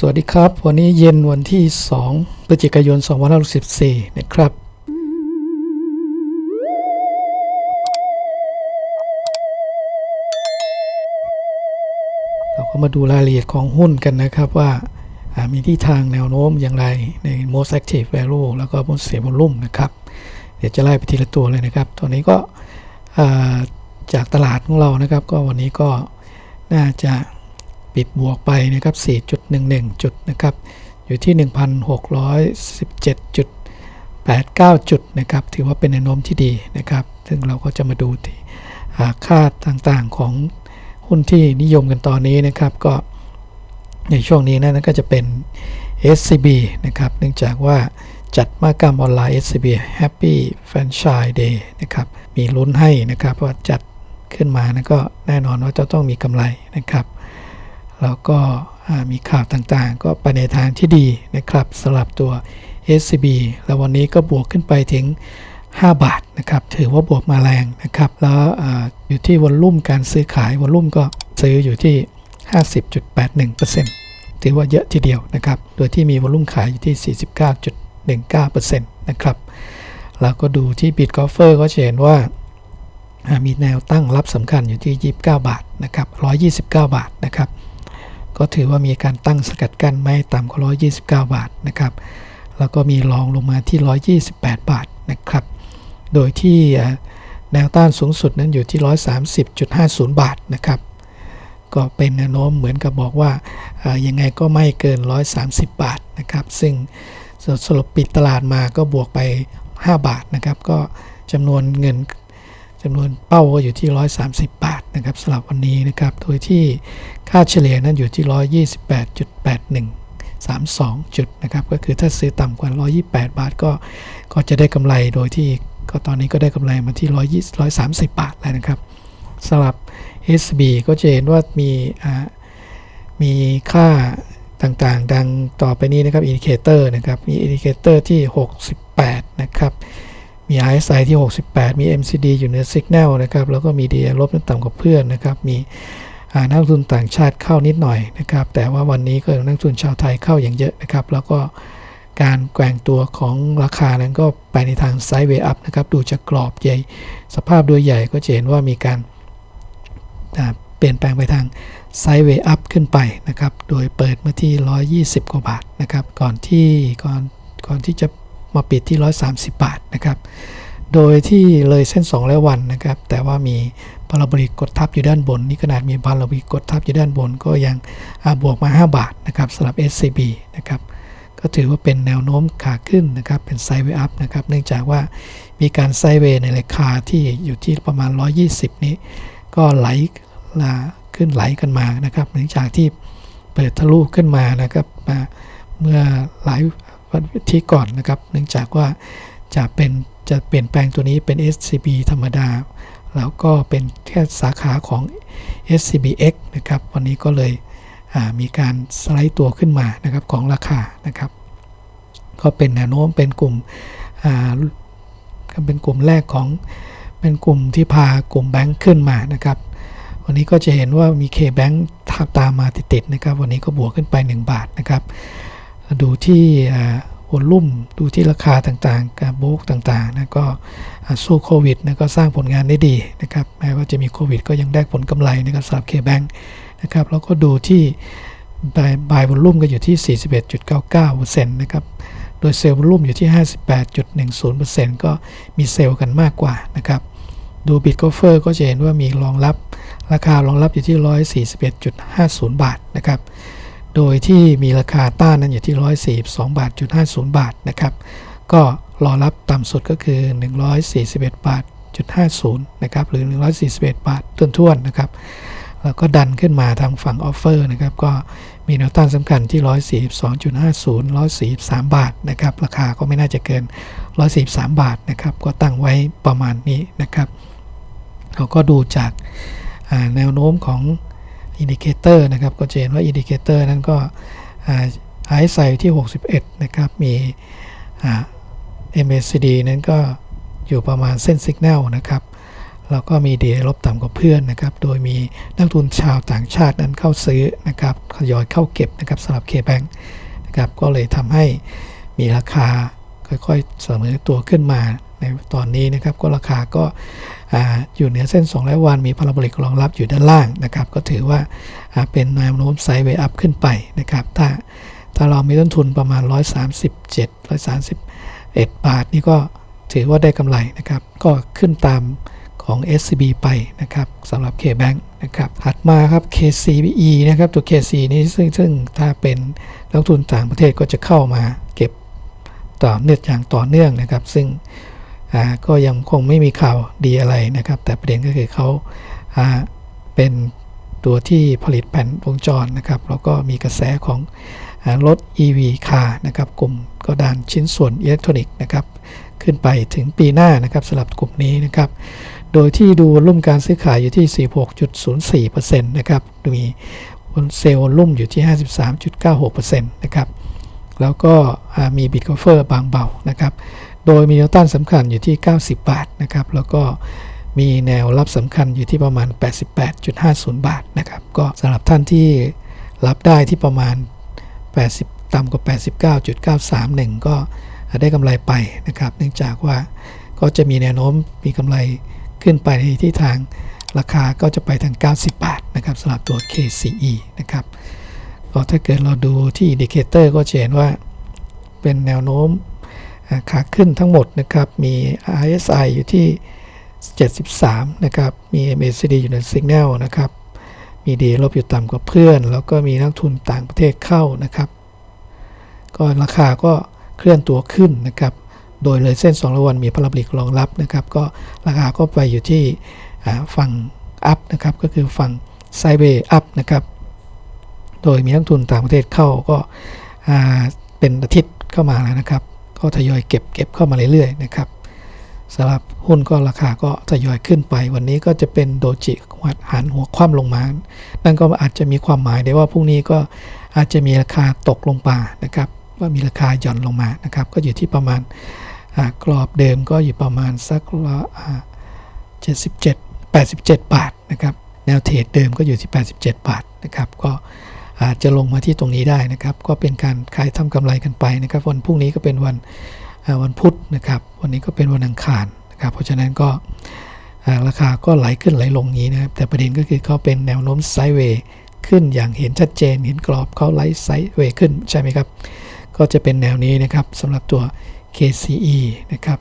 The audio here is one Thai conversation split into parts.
สวัสดีครับ วันนี้เย็นวันที่ 2 พฤศจิกายน 2564 นะครับ เราก็มาดูรายละเอียดของหุ้นกันนะครับว่ามีที่ทางแนวโน้มอย่างไรใน most active value แล้วก็ most stable volume นะครับ เดี๋ยวจะไล่ไปทีละตัวเลยนะครับตัวนี้ก็จากตลาดของเรานะครับ ก็วันนี้ก็น่าจะ ปิดบวกไปนะครับ 4.11 จุดนะครับ อยู่ที่ 1,617.89 จุดนะครับ ถือว่าเป็นแนวโน้มที่ดีนะครับ ซึ่งเราก็จะมาดูที่ค่าต่างๆของหุ้นที่นิยมกันตอนนี้นะครับ ก็ในช่วงนี้นะนั่นก็จะเป็น SCB นะครับ เนื่องจากว่าจัดมากรรมออนไลน์ SCB Happy Franchise Day นะครับ มีลุ้นให้นะครับว่าจัดขึ้นมานะก็แน่นอนว่าจะต้องมีกำไรนะครับ แล้วก็มีข่าวต่างๆ ก็ไปในทางที่ดีนะครับสำหรับตัว SCB แล้ววันนี้ก็บวกขึ้นไปถึง 5 บาทนะครับ ถือว่าบวกมาแรงนะครับ แล้วออยู่ที่วอลลุ่มการซื้อขายวอลลุ่มก็ซื้ออยู่ที่ 50.81%ถือว่าเยอะทีเดียวนะครับ โดยที่มีวอลลุ่มขายอยู่ที่ 49.19%นะครับ แล้วก็ดูที่ b i t g o l f e r ก็จะเห็นว่ามีแนวตั้งรับสำคัญอยู่ที่ 29 บาทนะครับ 129 บาทนะครับ ก็ถือว่ามีการตั้งสกัดกั้นไม่ต่ำกว่า 129 บาทนะครับ แล้วก็มีรองลงมาที่ 128 บาทนะครับ โดยที่แนวต้านสูงสุดนั้นอยู่ที่ 130.50 บาทนะครับ ก็เป็นแนวโน้มเหมือนกับบอกว่าอ่ายังไงก็ไม่เกิน 130 บาทนะครับ ซึ่งสรุปปิดตลาดมาก็บวกไป 5 บาทนะครับ ก็จำนวนเงิน จำนวนเป้าก็อยู่ที่ 130 บาทนะครับสำหรับวันนี้นะครับ โดยที่ค่าเฉลี่ยนั้นอยู่ที่ 128.81 32 จุดนะครับ ก็คือถ้าซื้อต่ำกว่า 128 บาทก็ก็จะได้กำไรโดยที่ก็ตอนนี้ก็ได้กำไรมาที่ 120 130 บาทแล้วนะครับสำหรับ SB ก็จะเห็นว่ามีอ่ามีค่าต่างๆ ดังต่อไปนี้นะครับอินดิเคเตอร์นะครับ มีอินดิเคเตอร์ที่ 68 นะครับ มี RSI ที่ 68 มี MCD อยู่เหนือ Signal นะครับ แล้วก็มี DA ลบต่ำกว่าเพื่อนนะครับ มีนักลงทุนต่างชาติเข้านิดหน่อยนะครับ แต่ว่าวันนี้ก็นักลงทุนชาวไทยเข้าอย่างเยอะนะครับ แล้วก็การแกว่งตัวของราคานั้นก็ไปในทางไซด์เวย์อัพนะครับ ดูจากกรอบใหญ่ สภาพโดยใหญ่ก็จะเห็นว่ามีการเปลี่ยนแปลงไปทางไซด์เวย์อัพขึ้นไปนะครับ โดยเปิดมาที่ 120 กว่าบาทนะครับ ก่อนที่ก่อนก่อนที่จะ มาปิดที่ 130 บาทนะครับ โดยที่เลยเส้น 2 และวันนะครับ แต่ว่ามีพาราโบลิกกดทับอยู่ด้านบน นี่ขนาดมีพาราโบลิกกดทับอยู่ด้านบน ก็ยังบวกมา 5 บาทนะครับสำหรับ SCB นะครับก็ถือว่าเป็นแนวโน้มขาขึ้นนะครับ เป็นไซเวอัพนะครับ เนื่องจากว่ามีการไซเวในราคาที่อยู่ที่ประมาณ 120 นี้ ก็ไหลลาขึ้นไหลกันมานะครับหลังจากที่เปิดทะลุขึ้นมานะครับมาเมื่อหลาย วันที่ก่อนนะครับ เนื่องจากว่าจะเป็นจะเปลี่ยนแปลงตัวนี้เป็น SCB ธรรมดา แล้วก็เป็นแค่สาขาของ SCBX นะครับ วันนี้ก็เลยมีการสไลด์ตัวขึ้นมานะครับของราคานะครับ ก็เป็นแนวโน้มเป็นกลุ่มก็เป็นกลุ่มแรกของเป็นกลุ่มที่พากลุ่มแบงค์ขึ้นมานะครับ วันนี้ก็จะเห็นว่ามี K-Bank ทับตามมาติดๆนะครับ วันนี้ก็บวกขึ้นไป 1 บาทนะครับ ดูที่วอลลุ่มดูที่ราคาต่างๆ การโบกต่างๆนะก็สู้โควิดนะก็สร้างผลงานได้ดีนะครับแม้ว่าจะมีโควิด ก็ยังได้ผลกำไรนะครับสำหรับ K-Bank นะครับแล้วก็ดูที่บายบายวอลลุ่มก็อยู่ที่ 41.99%นะครับโดยเซลล์วอลลุ่มอยู่ที่ 58.10%ก็มีเซลล์กันมากกว่านะครับดูบิตกอเฟอร์ก็จะเห็นว่ามีรองรับราคารองรับอยู่ที่ 141.50 บาทนะครับ โดยที่มีราคาต้านนั้นอยู่ที่ 142บาทจุด50 บาทนะครับ ก็รอรับต่ำสุดก็คือ 141บาทจุด50นะครับ หรือ 141 บาทต้วนๆนะครับแล้วก็ดันขึ้นมาทางฝั่งออฟเฟอร์นะครับ ก็มีแนวต้านสำคัญที่ 142.50 143 บาทนะครับ ราคาก็ไม่น่าจะเกิน 143 บาทนะครับ ก็ตั้งไว้ประมาณนี้นะครับ เราก็ดูจากแนวโน้มของ อินดิเคเตอร์นะครับก็จะเห็นว่าอินดิเคเตอร์นั้นก็ไอซ์ไซที่ 61 นะครับมีอ่า MACD นั้นก็อยู่ประมาณเส้นสัญญาณนะครับแล้วก็มีเดีลบต่ำกว่าเพื่อนนะครับ โดยมีนักทุนชาวต่างชาตินั้นเข้าซื้อนะครับทยอยเข้าเก็บนะครับสำหรับ K-Bank นะครับ ก็เลยทำให้มีราคาค่อยๆเสมอตัวขึ้นมา ในตอนนี้นะครับก็ราคาก็อ่าอยู่เหนือเส้น 200 วัน มีพาราโบลิกรองรับอยู่ด้านล่างนะครับ ก็ถือว่าเป็นแนวโน้มไซด์เวย์อัพขึ้นไปนะครับ ถ้าถ้าเรามีต้นทุนประมาณ 137 131 บาท นี่ก็ถือว่าได้กำไรนะครับ ก็ขึ้นตามของ SCB ไปนะครับสำหรับ K-Bank นะครับถัดมาครับ KCBE นะครับตัว KC นี้ซึ่งซึ่งถ้าเป็นนักทุนต่างประเทศก็จะเข้ามาเก็บต่อเนื่องอย่างต่อเนื่องนะครับ ซึ่ง ก็ยังคงไม่มีข่าวดีอะไรนะครับ แต่ประเด็นก็คือเขาเป็นตัวที่ผลิตแผ่นวงจรนะครับ แล้วก็มีกระแสของรถ EV คาร์นะครับ กลุ่มก็ดานชิ้นส่วนอิเล็กทรอนิกส์นะครับ ขึ้นไปถึงปีหน้านะครับสำหรับกลุ่มนี้นะครับ โดยที่ดูลุ่มการซื้อขายอยู่ที่ 46.04%นะครับ มีเซลล์ลุ่มอยู่ที่ 53.96%นะครับ แล้วก็มีบิตคอฟเฟอร์บางเบานะครับ โดยมีแนวต้านสำคัญอยู่ที่ 90 บาทนะครับ แล้วก็มีแนวรับสำคัญอยู่ที่ประมาณ 88.50 บาทนะครับ ก็สำหรับท่านที่รับได้ที่ประมาณ 80 ต่ำกว่า 89.931 ก็ได้กำไรไปนะครับ เนื่องจากว่าก็จะมีแนวโน้มมีกำไรขึ้นไปในที่ทางราคาก็จะไปทาง 90 บาทนะครับสำหรับตัว KCE นะครับก็ถ้าเกิดเราดูที่อินดิเคเตอร์ก็จะเห็นว่าเป็นแนวโน้ม ขาขึ้นทั้งหมดนะครับมี RSI อยู่ที่ 73 นะครับ มี MACD อยู่ใน Signal นะครับ มีดีลบอยู่ต่ำกว่าเพื่อน แล้วก็มีนักทุนต่างประเทศเข้านะครับ ก็ราคาก็เคลื่อนตัวขึ้นนะครับ โดยเลยเส้น2ระวันมีพาราบลิกรองรับนะครับ ก็ราคาก็ไปอยู่ที่ฝั่งอัพนะครับ ก็คือฝั่งไซเ w ย์อัพนะครับ โดยมีนักทุนต่างประเทศเข้าก็เป็นอาทิตย์เข้ามาแล้วนะครับ ก็ทยอยเก็บเก็บเข้ามาเรื่อยๆนะครับสำหรับหุ้นก็ราคาก็ทยอยขึ้นไป วันนี้ก็จะเป็นโดจิหันหัวคว่ำลงมา นั่นก็อาจจะมีความหมายได้ว่าพรุ่งนี้ก็อาจจะมีราคาตกลงมานะครับว่ามีราคาหย่อนลงมานะครับ ก็อยู่ที่ประมาณกรอบเดิมก็อยู่ประมาณสักละอ่า77 87บาทนะครับแนวเทรดเดิมก็อยู่ที่ 87 บาทนะครับ ก็ อาจจะลงมาที่ตรงนี้ได้นะครับ ก็เป็นการขายทำกำไรกันไปนะครับ วันพรุ่งนี้ก็เป็นวันวันพุธนะครับ วันนี้ก็เป็นวันอังคารนะครับ เพราะฉะนั้นก็ราคาก็ไหลขึ้นไหลลงอย่างนี้นะครับ แต่ประเด็นก็คือเขาเป็นแนวโน้มไซด์เวย์ขึ้นอย่างเห็นชัดเจน เห็นกรอบเขาไลท์ไซด์เวย์ขึ้นใช่ไหมครับ ก็จะเป็นแนวนี้นะครับสำหรับตัว KCE นะครับ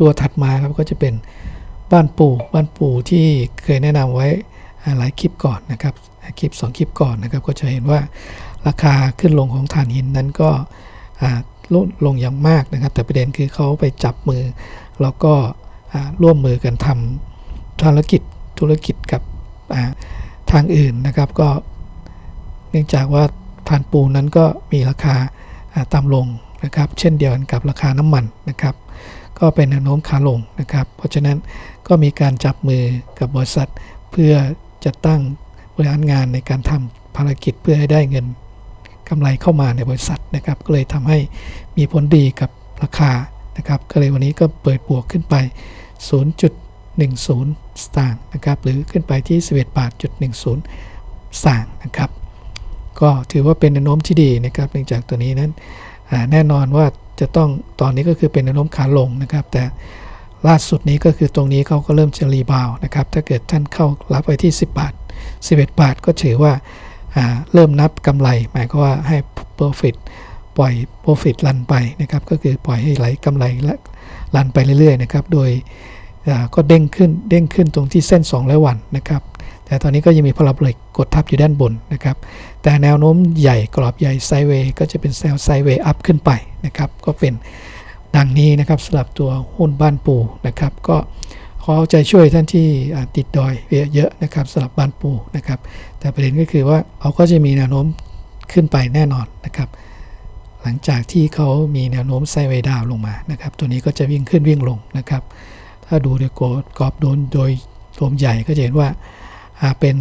ตัวถัดมาครับก็จะเป็นบ้านปู่บ้านปู่ที่เคยแนะนำไว้หลายคลิปก่อนนะครับ คลิป 2 คลิปก่อนนะครับ ก็จะเห็นว่าราคาขึ้นลงของถ่านหินนั้นก็ลดลงอย่างมากนะครับ แต่ประเด็นคือเขาไปจับมือ แล้วก็ร่วมมือกันทำธุรกิจธุรกิจกับทางอื่นนะครับ ก็เนื่องจากว่าถ่านปูนนั้นก็มีราคาอ่าต่ำลงนะครับ เช่นเดียวกันกับราคาน้ำมันนะครับก็เป็นแนวโน้มขาลงนะครับ เพราะฉะนั้นก็มีการจับมือกับบริษัท เพื่อจะตั้ง บริหารงานในการทำภารกิจเพื่อให้ได้เงินกำไรเข้ามาในบริษัทนะครับ ก็เลยทำให้มีผลดีกับราคานะครับ ก็เลยวันนี้ก็เปิดบวกขึ้นไป 0.10 สตางค์นะครับ หรือขึ้นไปที่ 11 บาทจุด10 สตางค์นะครับ ก็ถือว่าเป็นแนวโน้มที่ดีนะครับ เนื่องจากตัวนี้นั้นแน่นอนว่าจะต้องตอนนี้ก็คือเป็นแนวโน้มขาลงนะครับ แต่ล่าสุดนี้ก็คือตรงนี้เขาก็เริ่มจะรีบาวด์นะครับ ถ้าเกิดท่านเข้ารับไว้ที่ 10 บาท 11 บาทก็ถือว่าาเริ่มนับกำไร หมายก็ว่าให้ profit ปล่อย profit รันไปนะครับก็คือปล่อยให้ไหลกำไรและรันไปเรื่อยๆนะครับโดยก็เด้งขึ้นเด้งขึ้นตรงที่เส้น200วันนะครับแต่ตอนนี้ก็ยังมีพลังเหล็กกดทับอยู่ด้านบนนะครับแต่แนวโน้มใหญ่กรอบใหญ่ไซเวย์ก็จะเป็นแซลไซเวย์อัพขึ้นไปนะครับก็เป็นดังนี้นะครับสำหรับตัวหุ้นบ้านปูนะครับก็ ขอเอาใจช่วยท่านที่ติดดอยเยอะๆนะครับสำหรับบ้านปูนะครับ แต่ประเด็นก็คือว่าเขาก็จะมีแนวโน้มขึ้นไปแน่นอนนะครับ หลังจากที่เขามีแนวโน้มไซเวดาวลงมานะครับ ตัวนี้ก็จะวิ่งขึ้นวิ่งลงนะครับ ถ้าดูโดยกรอบโดนโดยรวมใหญ่ก็จะเห็นว่าอ่าเป็น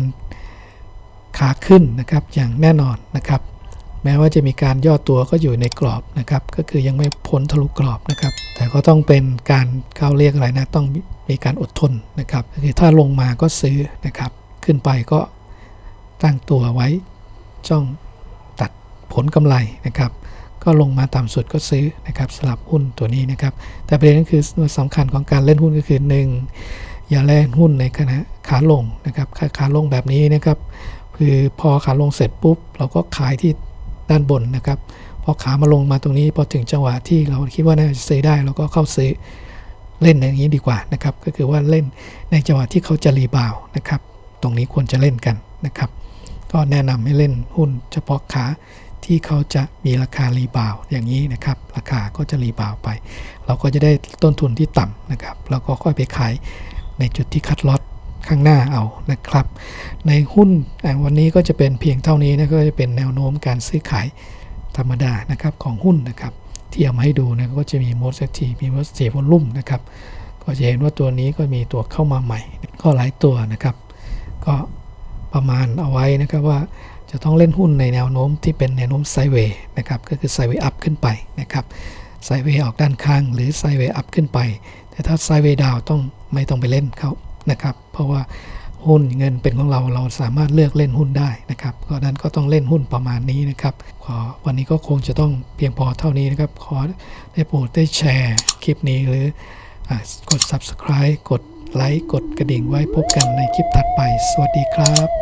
ขาขึ้นนะครับอย่างแน่นอนนะครับ แม้ว่าจะมีการย่อตัวก็อยู่ในกรอบนะครับ ก็คือยังไม่พ้นทะลุกรอบนะครับ แต่ก็ต้องเป็นการเขาเรียกอะไรนะต้อง มีการอดทนนะครับคือถ้าลงมาก็ซื้อนะครับ ขึ้นไปก็ตั้งตัวไว้จ้องตัดผลกำไรนะครับ ก็ลงมาต่ำสุดก็ซื้อนะครับสลับหุ้นตัวนี้นะครับ แต่ประเด็นก็คือสำคัญของการเล่นหุ้นก็คือ 1. อย่าเล่นหุ้นในขณะขาลงนะครับขาขาลงแบบนี้นะครับ คือพอขาลงเสร็จปุ๊บ เราก็ขายที่ด้านบนนะครับพอขามาลงมาตรงนี้พอถึงจังหวะที่เราคิดว่าน่าจะซื้อได้เราก็เข้าซื้อ เล่นอย่างนี้ดีกว่านะครับ ก็คือว่าเล่นในจังหวะที่เขาจะรีบาวนะครับ ตรงนี้ควรจะเล่นกันนะครับ ก็แนะนำให้เล่นหุ้นเฉพาะขาที่เขาจะมีราคารีบาวอย่างนี้นะครับ ราคาก็จะรีบาวไป เราก็จะได้ต้นทุนที่ต่ำนะครับ แล้วก็ค่อยไปขายในจุดที่คัดลอตข้างหน้าเอานะครับ ในหุ้นวันนี้ก็จะเป็นเพียงเท่านี้นะก็จะเป็นแนวโน้มการซื้อขายธรรมดานะครับของหุ้นนะครับ ที่เอามาให้ดูนะก็จะมี most active มี most active volume นะครับ ก็จะเห็นว่าตัวนี้ก็มีตัวเข้ามาใหม่ ก็หลายตัวนะครับ ก็ประมาณเอาไว้นะครับว่าจะต้องเล่นหุ้นในแนวโน้มที่เป็นแนวโน้มไซเวย์นะครับ ก็คือไซเวย์อัพขึ้นไปนะครับ ไซเวย์ออกด้านข้าง หรือไซเวย์อัพขึ้นไป แต่ถ้าไซเวย์ดาวต้องไม่ต้องไปเล่นเขานะครับ เพราะว่า หุ้นเงินเป็นของเราเราสามารถเลือกเล่นหุ้นได้นะครับก็นั้นก็ต้องเล่นหุ้นประมาณนี้นะครับขอวันนี้ก็คงจะต้องเพียงพอเท่านี้นะครับ ขอได้โปรดได้แชร์คลิปนี้หรืออกด subscribe กดไลค์กดกระดิ่งไว้พบกันในคลิปถัดไป สวัสดีครับ